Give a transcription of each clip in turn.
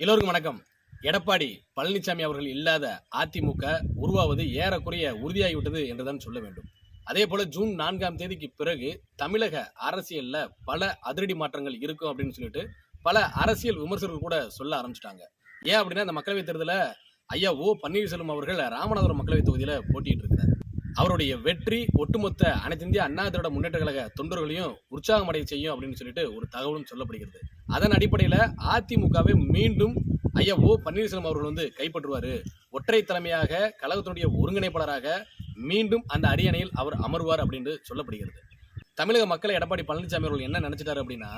எல்லோருக்கும் வணக்கம். எடப்பாடி பழனிசாமி அவர்கள் இல்லாத அதிமுக உருவாவது ஏறக்குறைய உறுதியாகிவிட்டது என்றுதான் சொல்ல வேண்டும். அதே போல ஜூன் நான்காம் தேதிக்கு பிறகு தமிழக அரசியல்ல பல அதிரடி மாற்றங்கள் இருக்கும் அப்படின்னு சொல்லிட்டு பல அரசியல் விமர்சகர்கள் கூட சொல்ல ஆரம்பிச்சிட்டாங்க. ஏன் அப்படின்னா இந்த மக்களவைத் தேர்தலில் ஐயா ஓ பன்னீர்செல்வம் அவர்கள் ராமநாதபுரம் மக்களவைத் தொகுதியில போட்டிட்டு இருக்கிறார் அவருடைய வெற்றி ஒட்டுமொத்த அனைத்து இந்திய அண்ணா திராவிட முன்னேற்ற கழக தொண்டர்களையும் உற்சாகமடைய செய்யும் அப்படின்னு சொல்லிட்டு ஒரு தகவலும் சொல்லப்படுகிறது. அதன் அடிப்படையில் அதிமுகவை மீண்டும் ஐயா ஓ பன்னீர்செல்வம் அவர்கள் வந்து கைப்பற்றுவார். ஒற்றை தலைமையாக கழகத்தினுடைய ஒருங்கிணைப்பாளராக மீண்டும் அந்த அரியணையில் அவர் அமர்வார் அப்படின்னு சொல்லப்படுகிறது. தமிழக மக்களை எடப்பாடி பழனிசாமி அவர்கள் என்ன நினைச்சிட்டாரு அப்படின்னா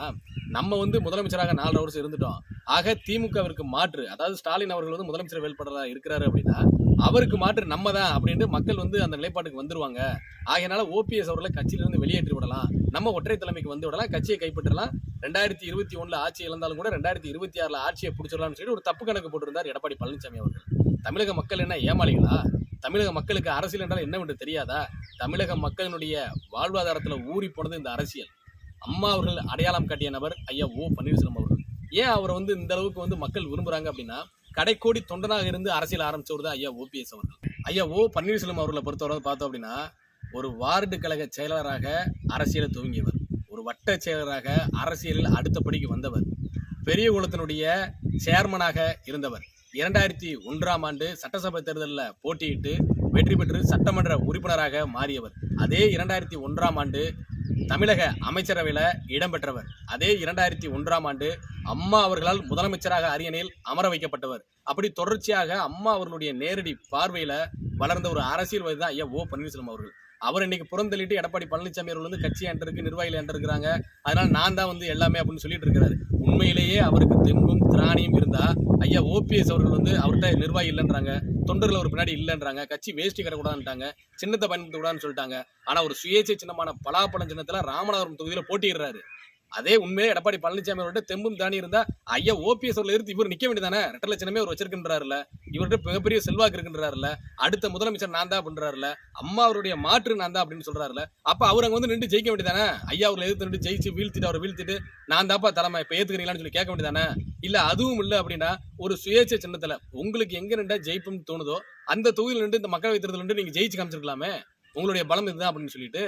நம்ம வந்து முதலமைச்சராக நாலரை வருஷம் இருந்துட்டோம். ஆக திமுகவிற்கு மாற்று. அதாவது ஸ்டாலின் அவர்கள் வந்து முதலமைச்சர் வேட்பாளராக இருக்கிறாரு அப்படின்னா அவருக்கு மாற்று நம்ம தான் அப்படின்ட்டு மக்கள் வந்து அந்த நிலைப்பாட்டுக்கு வந்துருவாங்க. ஆகையனால ஓபிஎஸ் அவர்களை கட்சியிலிருந்து வெளியேற்றி விடலாம். நம்ம ஒற்றை தலைமைக்கு வந்து விடலாம். கட்சியை கைப்பற்றலாம். ரெண்டாயிரத்தி இருபத்தி ஒன்றில் ஆட்சி இழந்தாலும் கூட ரெண்டாயிரத்தி இருபத்தி ஆறில் ஆட்சியை பிடிச்சிடலாம்னு சொல்லி ஒரு தப்பு கணக்கு போட்டிருந்தார் எடப்பாடி பழனிசாமி அவர்கள். தமிழக மக்கள் என்ன ஏமாளிகளா? தமிழக மக்களுக்கு அரசியல் என்றால் என்னவென்று தெரியாதா? தமிழக மக்களினுடைய வாழ்வாதாரத்தில் ஊறி போனது இந்த அரசியல். அம்மா அவர்கள் அடையாளம் காட்டிய நபர் ஐயா ஓ பன்னீர்செல்வம் அவர்கள். ஏன் அவரை வந்து இந்த அளவுக்கு வந்து மக்கள் விரும்புகிறாங்க அப்படின்னா கடைக்கோடி தொண்டனாக இருந்து அரசியல் ஆரம்பிச்சவர் தான் ஐயா ஓபிஎஸ் அவர்கள். ஐயா ஓ பன்னீர்செல்வம் அவர்களை பொறுத்தவரை பார்த்தோம் அப்படின்னா ஒரு வார்டு கழக செயலராக அரசியலை துவங்கியவர். ஒரு வட்ட செயலராக அரசியலில் அடுத்த படிக்கு வந்தவர். பெரிய குளத்தினுடைய சேர்மனாக இருந்தவர். இரண்டாயிரத்தி ஒன்றாம் ஆண்டு சட்டசபை தேர்தலில் போட்டியிட்டு வெற்றி பெற்று சட்டமன்ற உறுப்பினராக மாறியவர். அதே இரண்டாயிரத்தி ஒன்றாம் ஆண்டு தமிழக அமைச்சரவையில் இடம்பெற்றவர். அதே இரண்டாயிரத்தி ஒன்றாம் ஆண்டு அம்மா அவர்களால் முதலமைச்சராக அரியணையில் அமர வைக்கப்பட்டவர். அப்படி தொடர்ச்சியாக அம்மா அவர்களுடைய நேரடி பார்வையில் வளர்ந்த ஒரு அரசியல்வாதி தான் ஐயா ஓ பன்னீர்செல்வம் அவர்கள். அவர் இன்னைக்கு புறந்தள்ளிட்டு எடப்பாடி பழனிசாமி அவர்கள் வந்து கட்சி இருக்கு நிர்வாகிகள் இருக்கிறாங்க அதனால நான் தான் வந்து எல்லாமே அப்படின்னு சொல்லிட்டு இருக்கிறாரு. உண்மையிலேயே அவருக்கு தெம்பும் திராணியும் இருந்தா ஐயா ஓபிஎஸ் அவர்கள் வந்து அவர்கிட்ட நிர்வாகி இல்லைன்றாங்க. தொண்டர்கள் அவர் பின்னாடி இல்லைன்றாங்க. கட்சி வேஷ்டி கரக்கூடாதுன்ட்டாங்க சின்னத்தை பயன்படுத்த கூடாதுன்னு சொல்லிட்டாங்க. ஆனா ஒரு சுயேட்சை சின்னமான பலாப்பழம் சின்னத்துல ராமநாதபுரம் தொகுதியில போட்டிடுறாரு அதே உண்மையே எடப்பாடி பழனிசாமி அவர்கிட்ட தெம்பும் தாண்டி இருந்தா ஐயா ஓபிஎஸ் அவர்கள் எதிர்த்து இவர் நிக்க வேண்டியதானே? ரெட்டலை சின்னமே அவர் வச்சிருக்கின்றாருல. இவர்கிட்ட மிகப்பெரிய செல்வாக்கு இருக்கின்றாருல. அடுத்த முதலமைச்சர் நான் தான் பண்றாருல அம்மா அவருடைய மாற்று நான் தான் அப்படின்னு சொல்றாருல. அப்ப அவர் அங்க வந்து நின்று ஜெயிக்க வேண்டியதானே? ஐயா அவர்களை எதிர்த்து நின்று ஜெயிச்சு வீழ்த்திட்டு அவரை வீழ்த்திட்டு நான் தாப்பா தலைமை இப்ப ஏத்துக்கிறீங்களான்னு சொல்லி கேட்க வேண்டியதானே? இல்ல அதுவும் இல்ல அப்படின்னா ஒரு சுயேட்சை சின்னத்துல உங்களுக்கு எங்க நின்றா ஜெயிப்புன்னு தோணுதோ அந்த தொகுதியில் நின்று இந்த மக்களவை தேர்தல் நின்று நீங்க ஜெயிச்சு காமிச்சிருக்கலாமே? உங்களுடைய பலம் இதுதான் அப்படின்னு சொல்லிட்டு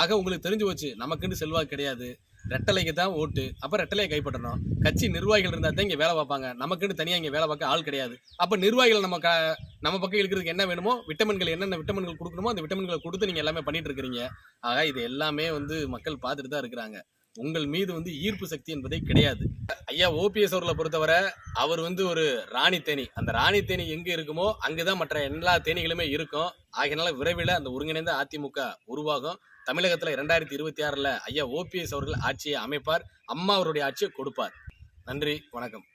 ஆக உங்களுக்கு தெரிஞ்சு போச்சு நமக்குன்னு செல்வாக்கு கிடையாது. ரெட்டலைக்கு தான் ஓட்டு. அப்போ ரெட்டலையை கைப்பற்றணும். கட்சி நிர்வாகிகள் இருந்தா தான் இங்கே வேலை பார்ப்பாங்க. நமக்குன்னு தனியாக இங்கே வேலை பார்க்க ஆள் கிடையாது. அப்போ நிர்வாகிகள் நம்ம க- நம்ம பக்கம் இருக்கிறதுக்கு என்ன வேணுமோ விட்டமின்கள் என்னென்ன விட்டமின்கள் கொடுக்கணுமோ அந்த விட்டமின்களை கொடுத்து நீங்க எல்லாமே பண்ணிட்டு இருக்கிறீங்க. ஆக இது எல்லாமே வந்து மக்கள் பார்த்துட்டு தான் இருக்கிறாங்க. உங்கள் மீது வந்து ஈர்ப்பு சக்தி என்பதே கிடையாது. ஐயா ஓபிஎஸ் அவர்களை பொறுத்தவரை அவர் வந்து ஒரு ராணி தேனி. அந்த ராணி தேனி எங்கே இருக்குமோ அங்கதான் மற்ற எல்லா தேனிகளுமே இருக்கும். ஆகினால விரைவில் அந்த ஒருங்கிணைந்த அதிமுக உருவாகும். தமிழகத்துல இரண்டாயிரத்தி இருபத்தி ஆறுல ஐயா ஓபிஎஸ் அவர்கள் ஆட்சியை அமைப்பார் அம்மா அவருடைய ஆட்சியை கொடுப்பார். நன்றி வணக்கம்.